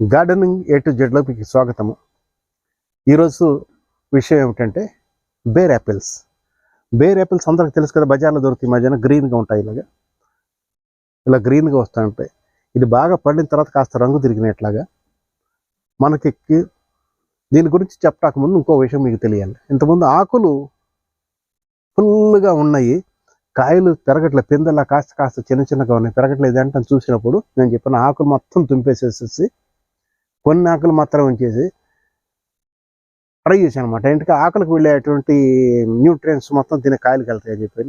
Gardening A to జెడ్లో మీకు స్వాగతము. ఈరోజు విషయం ఏమిటంటే బేర్ యాపిల్స్. బేర్ యాపిల్స్ అందరికి తెలుసు కదా బజార్లో దొరుకుతాయి మధ్యాహ్నం గ్రీన్గా ఉంటాయి ఇలాగా. ఇలా గ్రీన్గా వస్తూ ఉంటాయి. ఇది బాగా పండిన తర్వాత కాస్త రంగు తిరిగినట్లాగా. మనకి దీని గురించి చెప్పటాక ముందు ఇంకో విషయం మీకు తెలియాలి. ఇంతకుముందు ఆకులు ఫుల్గా ఉన్నాయి. కాయలు పెరగట్లే పిందెలా కాస్త కాస్త చిన్న చిన్నగా ఉన్నాయి. పెరగట్లేదు అంటే చూసినప్పుడు నేను చెప్పిన ఆకులు మొత్తం తుంపేసేసేసి కొన్ని ఆకులు మాత్రం ఉంచేసి ట్రై చేశాను అనమాట ఎందుకంటే ఆకులకు వెళ్ళేటువంటి న్యూట్రియన్స్ మొత్తం తినే కాయలకు వెళ్తాయని చెప్పి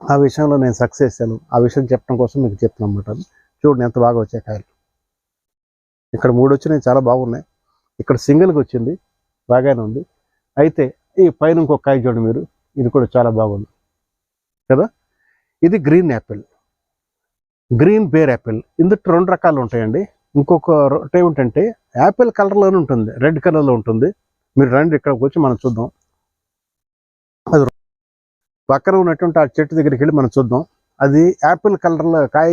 ఆ విషయంలో నేను సక్సెస్ అయ్యాను ఆ విషయం చెప్పడం కోసం మీకు చెప్తున్నాను అనమాట చూడండి ఎంత బాగా వచ్చాయి కాయలు. ఇక్కడ మూడు వచ్చినాయి చాలా బాగున్నాయి. ఇక్కడ సింగిల్కి వచ్చింది బాగానే ఉంది. అయితే ఈ పైన ఇంకొక కాయ చూడండి మీరు ఇది కూడా చాలా బాగుంది. కదా? ఇది green apple. Green pear apple. ఇందులో రెండు రకాలు ఉంటాయండి. ఇంకొక రొట్టె ఏమిటంటే యాపిల్ కలర్లోనే ఉంటుంది రెడ్ కలర్లో ఉంటుంది. మీరు రండి ఇక్కడికి వచ్చి మనం చూద్దాం. అది పక్కన ఉన్నటువంటి ఆ చెట్టు దగ్గరికి వెళ్ళి మనం చూద్దాం. అది యాపిల్ కలర్లో కాయ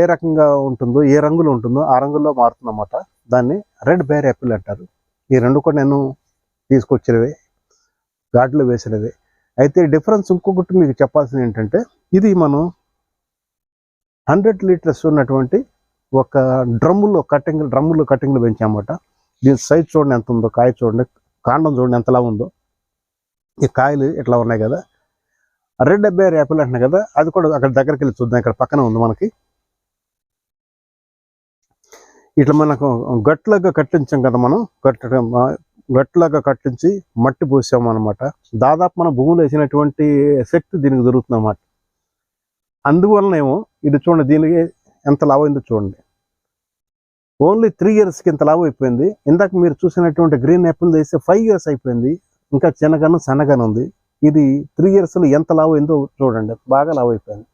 ఏ రకంగా ఉంటుందో ఏ రంగులో ఉంటుందో ఆ రంగులో మారుతుందన్నమాట. దాన్ని రెడ్ బేర్ యాపిల్ అంటారు. ఈ రెండు కూడా నేను తీసుకొచ్చినవే ఘాట్లో వేసినవే. అయితే డిఫరెన్స్ ఇంకొకటి మీకు చెప్పాల్సింది ఏంటంటే ఇది మనం హండ్రెడ్ లీటర్స్ ఉన్నటువంటి ఒక డ్రమ్ములో కటింగ్ డ్రమ్ములో కటింగ్లు పెంచామన్నమాట దీని సైజ్ చూడండి ఎంత ఉందో కాయ చూడండి కాండం చూడండి ఎంతలా ఉందో. ఈ కాయలు ఇట్లా ఉన్నాయి కదా. రెడ్ బేర్ యాపిల్ అంటున్నాయి కదా. అది కూడా అక్కడ దగ్గరికి వెళ్ళి చూద్దాం. ఇక్కడ పక్కన ఉంది మనకి. ఇట్లా మనకు గట్లాగా కట్టించాం కదా మనం. కట్టడం గట్లాగా కట్టించి మట్టి పోసాం అనమాట దాదాపు మన భూమిలో వేసినటువంటి శక్తి దీనికి దొరుకుతుంది అన్నమాట అందువలనేమో ఇది చూడండి దీనికి ఎంత లాభం అయిందో చూడండి. ఓన్లీ త్రీ ఇయర్స్కి ఇంత లాభం అయిపోయింది. ఇందాక మీరు చూసినటువంటి గ్రీన్ యాపిల్ వేస్తే ఫైవ్ ఇయర్స్ అయిపోయింది. ఇంకా చిన్నగాను సన్నగాను ఉంది. ఇది త్రీ ఇయర్స్లో ఎంత లాభం అయిందో చూడండి. బాగా లాభం అయిపోయింది.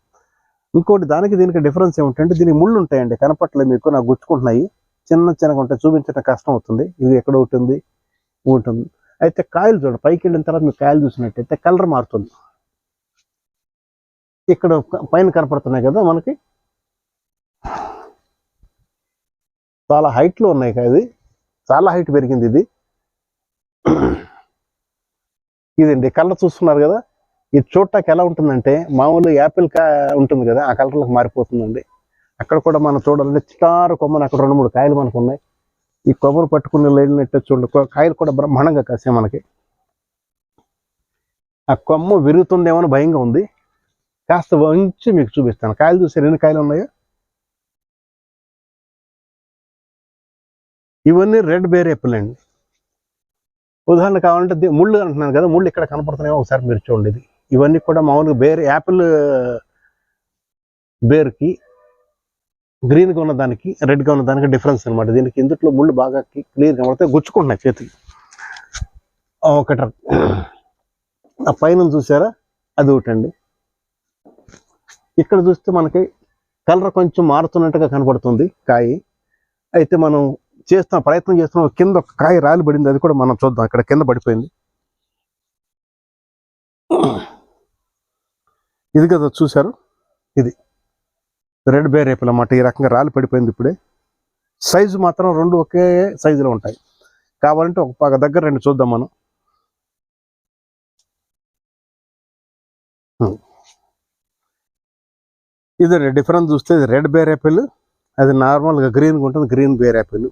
ఇంకోటి దానికి దీనికి డిఫరెన్స్ ఏమిటంటే దీనికి ముళ్ళు ఉంటాయండి. కనపట్లేదు మీకు నాకు గుచ్చుకుంటున్నాయి. చిన్న చిన్నగా ఉంటాయి. చూపించడం కష్టం అవుతుంది. ఇది ఎక్కడ ఉంటుంది? ఉంటుంది. అయితే కాయలు చూడండి. పైకి వెళ్ళిన తర్వాత మీకు కాయలు చూసినట్టయితే కలర్ మారుతుంది. ఇక్కడ పైన కనపడుతున్నాయి కదా మనకి. చాలా హైట్లో ఉన్నాయి కదా ఇది. చాలా హైట్ పెరిగింది ఇది. ఇదండి కలర్ చూస్తున్నారు కదా? ఇది చూడటానికి ఎలా ఉంటుందంటే మామూలు యాపిల్ కా ఉంటుంది కదా ఆ కలర్లకు మారిపోతుందండి. అక్కడ కూడా మనం చూడాలంటే చిటారు కొమ్మలు అక్కడ రెండు మూడు కాయలు మనకు ఉన్నాయి. ఈ కొమ్మలు పట్టుకుని లేనట్టు చూడండి కాయలు కూడా బ్రహ్మాండంగా కాసే మనకి. ఆ కొమ్మ విరుగుతుందేమో భయంగా ఉంది. కాస్త వంచి మీకు చూపిస్తాను. కాయలు చూసారు? ఎన్ని కాయలు ఉన్నాయో? ఇవన్నీ రెడ్ బేర్ యాపిల్ అండి ఉదాహరణ కావాలంటే ముళ్ళు అంటున్నాను కదా ముళ్ళు ఇక్కడ కనపడుతున్నాయో ఒకసారి మీరు చూడండి ఇది. ఇవన్నీ కూడా మామూలుగా బేర్ యాపిల్ బేర్కి గ్రీన్గా ఉన్న దానికి రెడ్గా ఉన్న దానికి డిఫరెన్స్ అనమాట దీనికి ఇందుట్లో ముళ్ళు బాగా క్లియర్ కనబడితే గుచ్చుకుంటున్నాయి చేతికి ఒకట ఆ పైన చూసారా? అది ఒకటండి ఇక్కడ చూస్తే మనకి కలర్ కొంచెం మారుతున్నట్టుగా కనపడుతుంది కాయి. అయితే మనం చేస్తున్న ప్రయత్నం చేస్తున్నాం కింద ఒక కాయ రాలి పడింది అది కూడా మనం చూద్దాం. ఇక్కడ కింద పడిపోయింది. ఇది కదా చూశారు? ఇది. రెడ్ బేర్ రేపులు అన్నమాట. ఈ రకంగా రాలి పడిపోయింది ఇప్పుడే. సైజు మాత్రం రెండు ఒకే సైజులో ఉంటాయి. కావాలంటే ఒక పక్క దగ్గర రెండు చూద్దాం మనం. ఇది డిఫరెన్స్ చూస్తే ఇది రెడ్ బేర్ యాపిల్ అది నార్మల్గా గ్రీన్గా ఉంటుంది గ్రీన్ బేర్ యాపిల్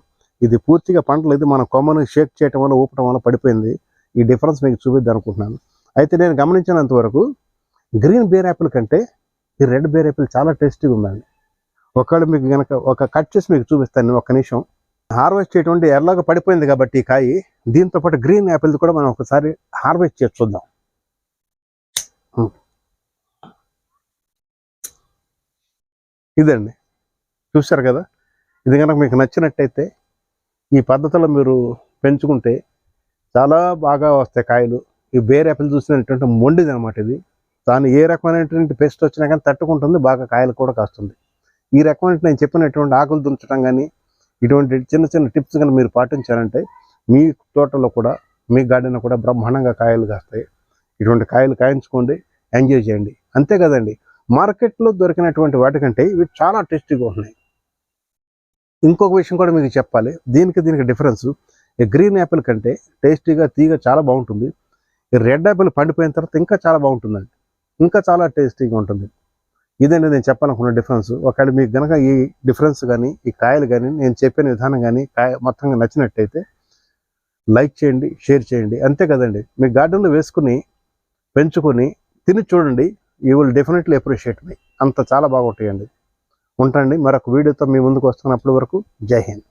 ఇది పూర్తిగా పంటలు ఇది మన కొమ్మను షేక్ చేయటం వల్ల ఊపటం వల్ల పడిపోయింది. ఈ డిఫరెన్స్ మీకు చూపిద్దాం అనుకుంటున్నాను అయితే నేను గమనించినంత వరకు గ్రీన్ బేర్ యాపిల్ కంటే ఈ రెడ్ బేర్ యాపిల్ చాలా టేస్టీగా ఉందండి. ఒకవేళ మీకు కనుక ఒక కట్ చేసి మీకు చూపిస్తాను ఒక్క నిమిషం. హార్వెస్ట్ చేయటువంటి ఎర్రగా పడిపోయింది కాబట్టి ఈ కాయి దీంతో పాటు గ్రీన్ యాపిల్ కూడా మనం ఒకసారి హార్వెస్ట్ చేసి చూద్దాం. ఇదండి. చూశారు కదా? ఇది కనుక మీకు నచ్చినట్టయితే ఈ పద్ధతిలో మీరు పెంచుకుంటే చాలా బాగా వస్తాయి కాయలు. ఈ బేర్ యాపిల్ చూసినటువంటి మొండిది అనమాట ఇది. దాని ఏ రకమైనటువంటి పెస్ట్ వచ్చినా కానీ తట్టుకుంటుంది బాగా కాయలు కూడా కాస్తుంది. ఈ రకమైన నేను చెప్పినటువంటి ఆకులు దుంచడం కానీ ఇటువంటి చిన్న చిన్న టిప్స్ కానీ మీరు పాటించారంటే మీ తోటలో కూడా మీ గార్డెన్ కూడా బ్రహ్మాండంగా కాయలు కాస్తాయి. ఇటువంటి కాయలు కాయించుకోండి ఎంజాయ్ చేయండి. అంతే కదండి. మార్కెట్లో దొరికినటువంటి వాటికంటే ఇవి చాలా టేస్టీగా ఉన్నాయి. ఇంకొక విషయం కూడా మీకు చెప్పాలి. దీనికి దీనికి డిఫరెన్స్. ఈ గ్రీన్ యాపిల్ కంటే టేస్టీగా తీగ చాలా బాగుంటుంది. ఈ రెడ్ యాపిల్ పండిపోయిన తర్వాత ఇంకా చాలా బాగుంటుందండి. ఇంకా చాలా టేస్టీగా ఉంటుంది. ఇదండి నేను చెప్పాలనుకున్న డిఫరెన్స్. ఒకవేళ మీకు గనక ఈ డిఫరెన్స్ కానీ ఈ కాయలు కానీ నేను చెప్పిన విధానం కానీ కాయ మొత్తంగా నచ్చినట్టయితే లైక్ చేయండి షేర్ చేయండి. అంతే కదండి. మీ గార్డెన్లో వేసుకుని పెంచుకొని తిని చూడండి. You will definitely appreciate me. అంత చాలా బాగుంటాయండి. ఉంటండి మరొక వీడియోతో మీ ముందుకు వస్తున్నప్పటి వరకు జై హింద్.